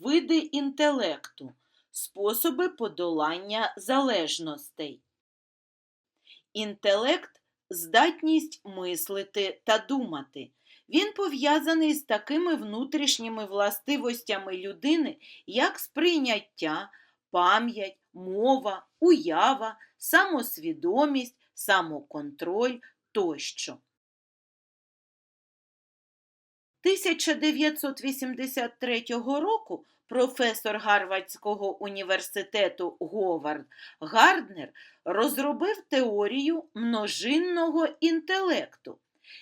види інтелекту, способи подолання залежностей. Інтелект здатність мислити та думати. Він пов'язаний з такими внутрішніми властивостями людини, як сприйняття, пам'ять, мова, уява, самосвідомість, самоконтроль тощо. 1983 року професор Гарвардського університету Говард Гарднер розробив теорію множинного інтелекту.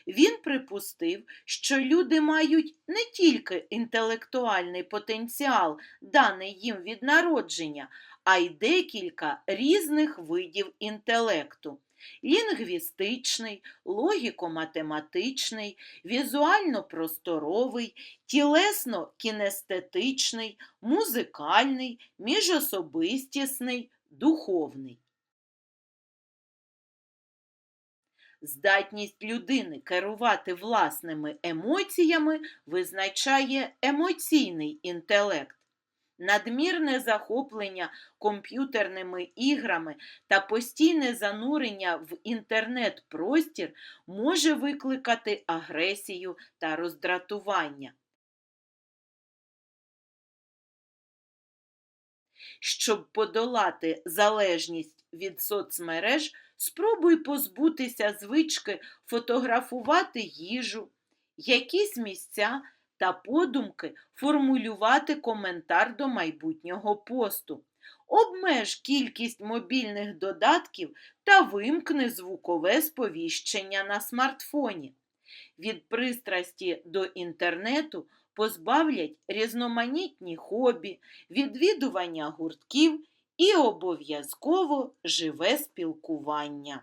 Він припустив, що люди мають не тільки інтелектуальний потенціал, даний їм від народження, а й декілька різних видів інтелекту лінгвістичний, логіко-математичний, візуально-просторовий, тілесно-кінестетичний, музикальний, міжособистісний, духовний. Здатність людини керувати власними емоціями визначає емоційний інтелект. Надмірне захоплення комп'ютерними іграми та постійне занурення в інтернет-простір може викликати агресію та роздратування. Щоб подолати залежність від соцмереж, спробуй позбутися звички фотографувати їжу, якісь місця та подумки формулювати коментар до майбутнього посту. Обмеж кількість мобільних додатків та вимкни звукове сповіщення на смартфоні. Від пристрасті до інтернету позбавлять різноманітні хобі, відвідування гуртків і обов'язково живе спілкування.